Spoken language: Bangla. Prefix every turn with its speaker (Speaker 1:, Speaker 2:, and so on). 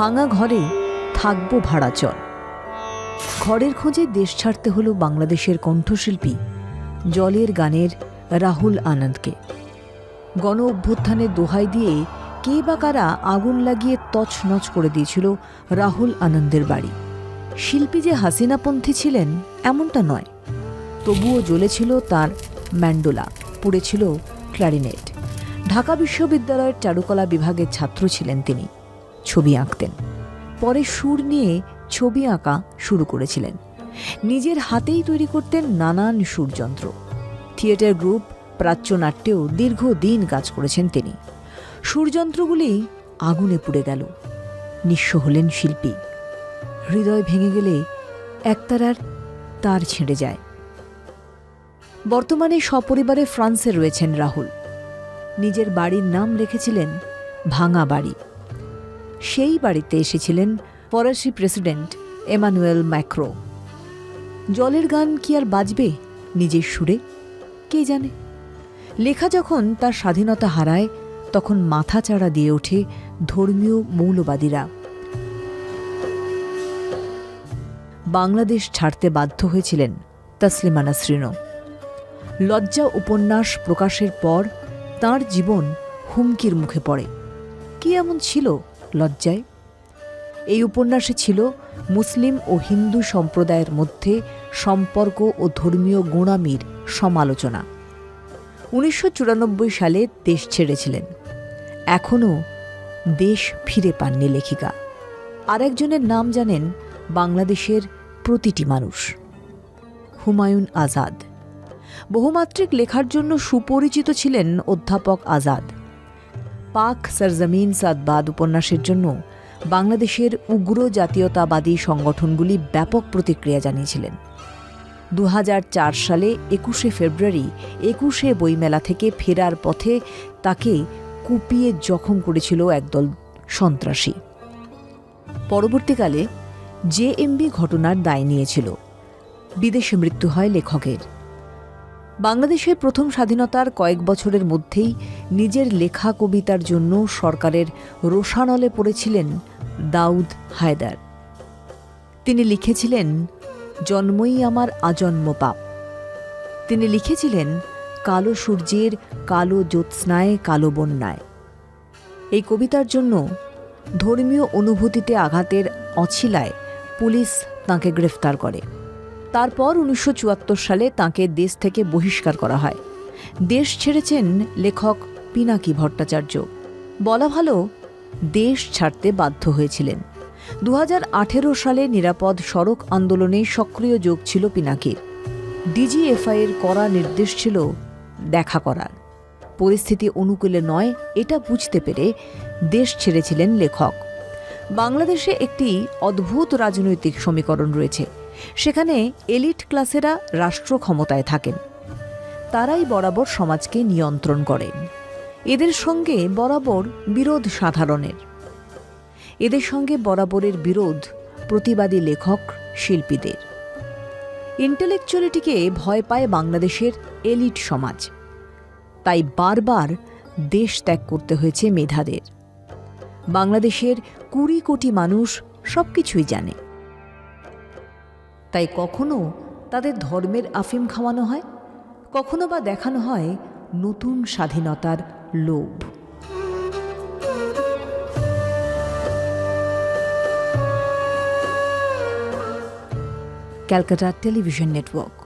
Speaker 1: ভাঙা ঘরে থাকব ভাড়াচর ঘরের খোঁজে দেশ ছাড়তে হলো বাংলাদেশের কণ্ঠশিল্পী জলের গানের রাহুল আনন্দকে। গণ অভ্যুত্থানে দোহাই দিয়ে কে বা কারা আগুন লাগিয়ে তছনছ করে দিয়েছিল রাহুল আনন্দের বাড়ি। শিল্পী যে হাসিনাপন্থী ছিলেন এমনটা নয়। তবুও জ্বলেছিল তার ম্যান্ডোলা, পুড়েছিল ক্ল্যারিনেট ঢাকা বিশ্ববিদ্যালয়ের চারুকলা বিভাগের ছাত্র ছিলেন তিনি। ছবি আঁকতেন। পরে সুর নিয়ে ছবি আঁকা শুরু করেছিলেন। নিজের হাতেই তৈরি করতেন নানান সুরযন্ত্র। থিয়েটার গ্রুপ, প্রাচ্যনাট্যেও দীর্ঘদিন কাজ করেছেন তিনি। সুরযন্ত্রগুলি আগুনে পুড়ে গেল। নিঃস্ব হলেন শিল্পী। হৃদয় ভেঙে গেলে একতারার তার ছেড়ে যায়। বর্তমানে সপরিবারে ফ্রান্সে রয়েছেন রাহুল। নিজের বাড়ির নাম রেখেছিলেন ভাঙা বাড়ি। সেই বাড়িতে এসেছিলেন ফরাসি প্রেসিডেন্ট এমানুয়েল ম্যাক্রো। জলের গান কি আর বাজবে নিজের সুরে? কে জানে? লেখা যখন তার স্বাধীনতা হারায়, তখন মাথা চাড়া দিয়ে ওঠে ধর্মীয় মৌলবাদীরা। বাংলাদেশ ছাড়তে বাধ্য হয়েছিলেন তসলিমা নাসরিনও। লজ্জা উপন্যাস প্রকাশের পর তার জীবন হুমকির মুখে পড়ে। কি এমন ছিল লজ্জায়। এই উপন্যাসে ছিল মুসলিম ও হিন্দু সম্প্রদায়ের মধ্যে সম্পর্ক ও ধর্মীয় গোঁড়ামির সমালোচনা। উনিশশো চুরানব্বই সালে দেশ ছেড়েছিলেন। এখনও দেশ ফিরে পাননি লেখিকা। আরেকজনের নাম জানেন বাংলাদেশের প্রতিটি মানুষ। হুমায়ুন আজাদ। বহুমাত্রিক লেখার জন্য সুপরিচিত ছিলেন অধ্যাপক আজাদ। পাক সরজমিন সাদবাদ উপন্যাসের জন্য বাংলাদেশের উগ্র জাতীয়তাবাদী সংগঠনগুলি ব্যাপক প্রতিক্রিয়া জানিয়েছিলেন। দু হাজার চার সালে একুশে ফেব্রুয়ারি একুশে বইমেলা থেকে ফেরার পথে তাকে কুপিয়ে জখম করেছিল একদল সন্ত্রাসী। পরবর্তীকালে জেএমবি ঘটনার দায় নিয়েছিল। বিদেশে মৃত্যু হয় লেখকের। বাংলাদেশের প্রথম স্বাধীনতার কয়েক বছরের মধ্যেই নিজের লেখা কবিতার জন্য সরকারের রোষানলে পড়েছিলেন দাউদ হায়দার। তিনি লিখেছিলেন, জন্মই আমার আজন্ম পাপ। তিনি লিখেছিলেন, কালো সূর্যের কালো জ্যোৎস্নায় কালো বন্যায়। এই কবিতার জন্য ধর্মীয় অনুভূতিতে আঘাতের অছিলায় পুলিশ তাঁকে গ্রেফতার করে। তারপর উনিশশো চুয়াত্তর সালে তাঁকে দেশ থেকে বহিষ্কার করা হয়। দেশ ছেড়েছেন লেখক পিনাকি ভট্টাচার্য। বলা ভালো, দেশ ছাড়তে বাধ্য হয়েছিলেন। দু হাজার আঠেরো সালে নিরাপদ সড়ক আন্দোলনে সক্রিয় যোগ ছিল পিনাকির। ডিজিএফআইয়ের করা নির্দেশ ছিল দেখা করার। পরিস্থিতি অনুকূলে নয়, এটা বুঝতে পেরে দেশ ছেড়েছিলেন লেখক। বাংলাদেশে একটি অদ্ভুত রাজনৈতিক সমীকরণ রয়েছে। সেখানে এলিট ক্লাসেরা রাষ্ট্র ক্ষমতায় থাকেন। তারাই বরাবর সমাজকে নিয়ন্ত্রণ করেন। এদের সঙ্গে বরাবর বিরোধ সাধারণের। এদের সঙ্গে বরাবরের বিরোধ প্রতিবাদী লেখক, শিল্পীদের। ইন্টেলেকচুয়ালিটিকে ভয় পায় বাংলাদেশের এলিট সমাজ। তাই বারবার দেশ ত্যাগ করতে হয়েছে মেধাদের। বাংলাদেশের কুড়ি কোটি মানুষ সব কিছুই জানে। তাই কখনো তাদের ধর্মের আফিম খাওয়ানো হয়? কখনো বা দেখানো হয় নতুন স্বাধীনতার লোভ? Calcutta television network.